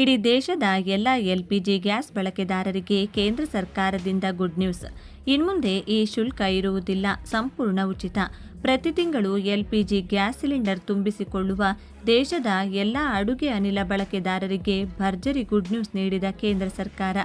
ಇಡೀ ದೇಶದ ಎಲ್ಲ ಎಲ್ಪಿಜಿ ಗ್ಯಾಸ್ ಬಳಕೆದಾರರಿಗೆ ಕೇಂದ್ರ ಸರ್ಕಾರದಿಂದ ಗುಡ್ ನ್ಯೂಸ್. ಇನ್ಮುಂದೆ ಈ ಶುಲ್ಕ ಇರುವುದಿಲ್ಲ, ಸಂಪೂರ್ಣ ಉಚಿತ. ಪ್ರತಿ ತಿಂಗಳು ಎಲ್ಪಿಜಿ ಗ್ಯಾಸ್ ಸಿಲಿಂಡರ್ ತುಂಬಿಸಿಕೊಳ್ಳುವ ದೇಶದ ಎಲ್ಲ ಅಡುಗೆ ಅನಿಲ ಬಳಕೆದಾರರಿಗೆ ಭರ್ಜರಿ ಗುಡ್ ನ್ಯೂಸ್ ನೀಡಿದ ಕೇಂದ್ರ ಸರ್ಕಾರ.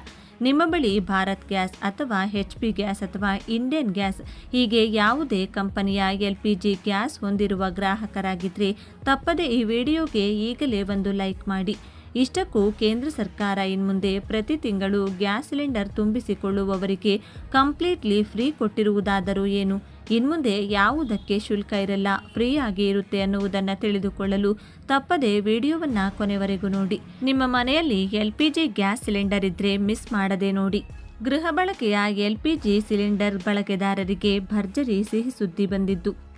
ನಿಮ್ಮ ಬಳಿ ಭಾರತ್ ಗ್ಯಾಸ್ ಅಥವಾ ಎಚ್ ಪಿ ಗ್ಯಾಸ್ ಅಥವಾ ಇಂಡಿಯನ್ ಗ್ಯಾಸ್, ಹೀಗೆ ಯಾವುದೇ ಕಂಪನಿಯ ಎಲ್ಪಿಜಿ ಗ್ಯಾಸ್ ಹೊಂದಿರುವ ಗ್ರಾಹಕರಾಗಿದ್ದರೆ ತಪ್ಪದೆ ಈ ವಿಡಿಯೋಗೆ ಈಗಲೇ ಒಂದು ಲೈಕ್ ಮಾಡಿ. ಇಷ್ಟಕ್ಕೂ ಕೇಂದ್ರ ಸರ್ಕಾರ ಇನ್ಮುಂದೆ ಪ್ರತಿ ತಿಂಗಳು ಗ್ಯಾಸ್ ಸಿಲಿಂಡರ್ ತುಂಬಿಸಿಕೊಳ್ಳುವವರಿಗೆ ಕಂಪ್ಲೀಟ್ಲಿ ಫ್ರೀ ಕೊಟ್ಟಿರುವುದಾದರೂ ಏನು? ಇನ್ಮುಂದೆ ಯಾವುದಕ್ಕೆ ಶುಲ್ಕ ಇರಲ್ಲ? ಫ್ರೀ ಆಗಿ ಇರುತ್ತೆ ಅನ್ನುವುದನ್ನು ತಿಳಿದುಕೊಳ್ಳಲು ತಪ್ಪದೆ ವಿಡಿಯೋವನ್ನು ಕೊನೆವರೆಗೂ ನೋಡಿ. ನಿಮ್ಮ ಮನೆಯಲ್ಲಿ L P G gas cylinder ಇದ್ದರೆ ಮಿಸ್ ಮಾಡದೆ ನೋಡಿ. ಗೃಹ ಬಳಕೆಯ ಎಲ್ ಪಿ ಜಿ ಸಿಲಿಂಡರ್ ಬಳಕೆದಾರರಿಗೆ ಭರ್ಜರಿ ಸಿಹಿ ಸುದ್ದಿ ಬಂದಿದ್ದು.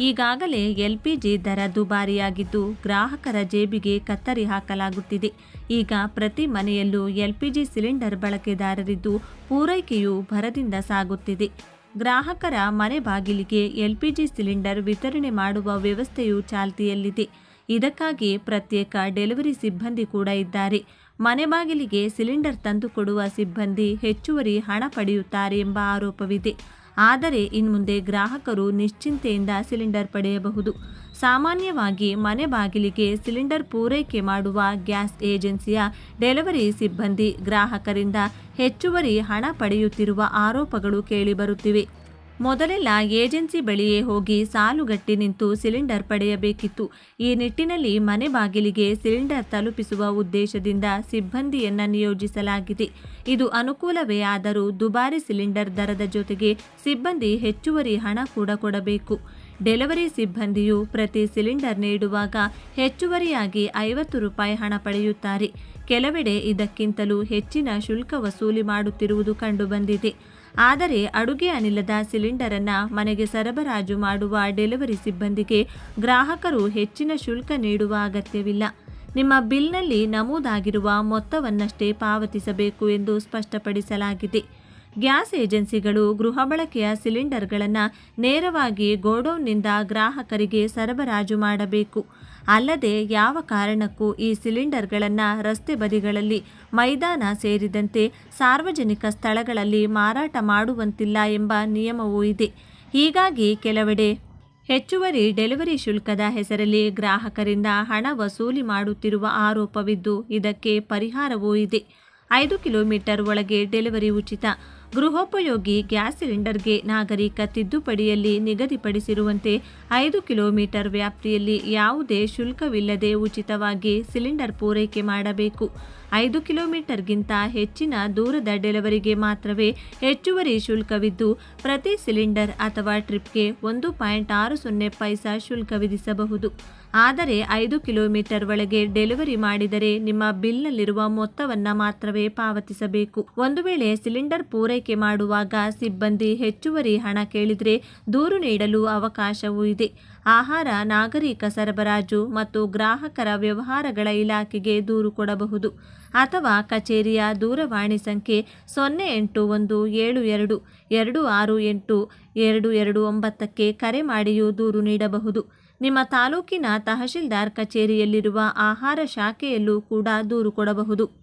ಈಗಾಗಲೇ ಎಲ್ಪಿಜಿ ದರ ದುಬಾರಿಯಾಗಿದ್ದು ಗ್ರಾಹಕರ ಜೇಬಿಗೆ ಕತ್ತರಿ ಹಾಕಲಾಗುತ್ತಿದೆ. ಈಗ ಪ್ರತಿ ಮನೆಯಲ್ಲೂ ಎಲ್ಪಿಜಿ ಸಿಲಿಂಡರ್ ಬಳಕೆದಾರರಿದ್ದು ಪೂರೈಕೆಯು ಭರದಿಂದ ಸಾಗುತ್ತಿದೆ. ಗ್ರಾಹಕರ ಮನೆ ಬಾಗಿಲಿಗೆ ಎಲ್ಪಿಜಿ ಸಿಲಿಂಡರ್ ವಿತರಣೆ ಮಾಡುವ ವ್ಯವಸ್ಥೆಯು ಚಾಲ್ತಿಯಲ್ಲಿದೆ. ಇದಕ್ಕಾಗಿ ಪ್ರತ್ಯೇಕ ಡೆಲಿವರಿ ಸಿಬ್ಬಂದಿ ಕೂಡ ಇದ್ದಾರೆ. ಮನೆ ಬಾಗಿಲಿಗೆ ಸಿಲಿಂಡರ್ ತಂದುಕೊಡುವ ಸಿಬ್ಬಂದಿ ಹೆಚ್ಚುವರಿ ಹಣ ಪಡೆಯುತ್ತಾರೆ ಎಂಬ ಆರೋಪವಿದೆ. ಆದರೆ ಇನ್ಮುಂದೆ ಗ್ರಾಹಕರು ನಿಶ್ಚಿಂತೆಯಿಂದ ಸಿಲಿಂಡರ್ ಪಡೆಯಬಹುದು. ಸಾಮಾನ್ಯವಾಗಿ ಮನೆ ಬಾಗಿಲಿಗೆ ಸಿಲಿಂಡರ್ ಪೂರೈಕೆ ಮಾಡುವ ಗ್ಯಾಸ್ ಏಜೆನ್ಸಿಯ ಡೆಲಿವರಿ ಸಿಬ್ಬಂದಿ ಗ್ರಾಹಕರಿಂದ ಹೆಚ್ಚುವರಿ ಹಣ ಪಡೆಯುತ್ತಿರುವ ಆರೋಪಗಳು ಕೇಳಿಬರುತ್ತಿವೆ. ಮೊದಲೆಲ್ಲ ಏಜೆನ್ಸಿ ಬಳಿಯೇ ಹೋಗಿ ಸಾಲುಗಟ್ಟಿ ನಿಂತು ಸಿಲಿಂಡರ್ ಪಡೆಯಬೇಕಿತ್ತು. ಈ ನಿಟ್ಟಿನಲ್ಲಿ ಮನೆ ಬಾಗಿಲಿಗೆ ಸಿಲಿಂಡರ್ ತಲುಪಿಸುವ ಉದ್ದೇಶದಿಂದ ಸಿಬ್ಬಂದಿಯನ್ನು ನಿಯೋಜಿಸಲಾಗಿದೆ. ಇದು ಅನುಕೂಲವೇ ಆದರೂ ದುಬಾರಿ ಸಿಲಿಂಡರ್ ದರದ ಜೊತೆಗೆ ಸಿಬ್ಬಂದಿ ಹೆಚ್ಚುವರಿ ಹಣ ಕೂಡ ಕೊಡಬೇಕು. ಡೆಲಿವರಿ ಸಿಬ್ಬಂದಿಯು ಪ್ರತಿ ಸಿಲಿಂಡರ್ ನೀಡುವಾಗ ಹೆಚ್ಚುವರಿಯಾಗಿ ಐವತ್ತು ರೂಪಾಯಿ ಹಣ ಪಡೆಯುತ್ತಾರೆ. ಕೆಲವೆಡೆ ಇದಕ್ಕಿಂತಲೂ ಹೆಚ್ಚಿನ ಶುಲ್ಕ ವಸೂಲಿ ಮಾಡುತ್ತಿರುವುದು ಕಂಡುಬಂದಿದೆ. ಆದರೆ ಅಡುಗೆ ಅನಿಲದ ಸಿಲಿಂಡರ್ ಅನ್ನ ಮನೆಗೆ ಸರಬರಾಜು ಮಾಡುವ ಡೆಲಿವರಿ ಸಿಬ್ಬಂದಿಗೆ ಗ್ರಾಹಕರು ಹೆಚ್ಚಿನ ಶುಲ್ಕ ನೀಡುವ ಅಗತ್ಯವಿಲ್ಲ. ನಿಮ್ಮ ಬಿಲ್ನಲ್ಲಿ ನಮೂದಾಗಿರುವ ಮೊತ್ತವನ್ನಷ್ಟೇ ಪಾವತಿಸಬೇಕು ಎಂದು ಸ್ಪಷ್ಟಪಡಿಸಲಾಗಿದೆ. ಗ್ಯಾಸ್ ಏಜೆನ್ಸಿಗಳು ಗೃಹ ಬಳಕೆಯ ಸಿಲಿಂಡರ್ಗಳನ್ನು ನೇರವಾಗಿ ಗೋಡೌನ್ನಿಂದ ಗ್ರಾಹಕರಿಗೆ ಸರಬರಾಜು ಮಾಡಬೇಕು. ಅಲ್ಲದೆ ಯಾವ ಕಾರಣಕ್ಕೂ ಈ ಸಿಲಿಂಡರ್ಗಳನ್ನು ರಸ್ತೆ ಬದಿಗಳಲ್ಲಿ ಮೈದಾನ ಸೇರಿದಂತೆ ಸಾರ್ವಜನಿಕ ಸ್ಥಳಗಳಲ್ಲಿ ಮಾರಾಟ ಮಾಡುವಂತಿಲ್ಲ ಎಂಬ ನಿಯಮವೂ ಇದೆ. ಹೀಗಾಗಿ ಕೆಲವೆಡೆ ಹೆಚ್ಚುವರಿ ಡೆಲಿವರಿ ಶುಲ್ಕದ ಹೆಸರಲ್ಲಿ ಗ್ರಾಹಕರಿಂದ ಹಣ ವಸೂಲಿ ಮಾಡುತ್ತಿರುವ ಆರೋಪವಿದ್ದು ಇದಕ್ಕೆ ಪರಿಹಾರವೂ ಇದೆ. ಐದು ಕಿಲೋಮೀಟರ್ ಒಳಗೆ ಡೆಲಿವರಿ ಉಚಿತ. ಗೃಹೋಪಯೋಗಿ ಗ್ಯಾಸ್ ಸಿಲಿಂಡರ್ಗೆ ನಾಗರಿಕ ತಿದ್ದುಪಡಿಯಲ್ಲಿ ನಿಗದಿಪಡಿಸಿರುವಂತೆ ಐದು ಕಿಲೋಮೀಟರ್ ವ್ಯಾಪ್ತಿಯಲ್ಲಿ ಯಾವುದೇ ಶುಲ್ಕವಿಲ್ಲದೆ ಉಚಿತವಾಗಿ ಸಿಲಿಂಡರ್ ಪೂರೈಕೆ ಮಾಡಬೇಕು. ಐದು ಕಿಲೋಮೀಟರ್ಗಿಂತ ಹೆಚ್ಚಿನ ದೂರದ ಡೆಲಿವರಿಗೆ ಮಾತ್ರವೇ ಹೆಚ್ಚುವರಿ ಶುಲ್ಕವಿದ್ದು, ಪ್ರತಿ ಸಿಲಿಂಡರ್ ಅಥವಾ ಟ್ರಿಪ್ಗೆ ಒಂದು ಪಾಯಿಂಟ್ ಆರು ಸೊನ್ನೆ ಪೈಸಾ ಶುಲ್ಕ ವಿಧಿಸಬಹುದು. ಆದರೆ ಐದು ಕಿಲೋಮೀಟರ್ ಒಳಗೆ ಡೆಲಿವರಿ ಮಾಡಿದರೆ ನಿಮ್ಮ ಬಿಲ್ನಲ್ಲಿರುವ ಮೊತ್ತವನ್ನು ಮಾತ್ರವೇ ಪಾವತಿಸಬೇಕು. ಒಂದು ವೇಳೆ ಸಿಲಿಂಡರ್ ಪೂರೈಕೆ ಮಾಡುವಾಗ ಸಿಬ್ಬಂದಿ ಹೆಚ್ಚುವರಿ ಹಣ ಕೇಳಿದರೆ ದೂರು ನೀಡಲು ಅವಕಾಶವೂ ಇದೆ. ಆಹಾರ, ನಾಗರಿಕ ಸರಬರಾಜು ಮತ್ತು ಗ್ರಾಹಕರ ವ್ಯವಹಾರಗಳ ಇಲಾಖೆಗೆ ದೂರು ಕೊಡಬಹುದು ಅಥವಾ ಕಚೇರಿಯ ದೂರವಾಣಿ ಸಂಖ್ಯೆ ಸೊನ್ನೆ ಎಂಟು ಒಂದು ಏಳು ಎರಡು ಎರಡು ಆರು ಎಂಟು, ಎರಡು ಎರಡು ಒಂಬತ್ತಕ್ಕೆ ಕರೆ ಮಾಡಿಯೂ ದೂರು ನೀಡಬಹುದು. ನಿಮ್ಮ ತಾಲೂಕಿನ ತಹಶೀಲ್ದಾರ್ ಕಚೇರಿಯಲ್ಲಿರುವ ಆಹಾರ ಶಾಖೆಯಲ್ಲೂ ಕೂಡ ದೂರು ಕೊಡಬಹುದು.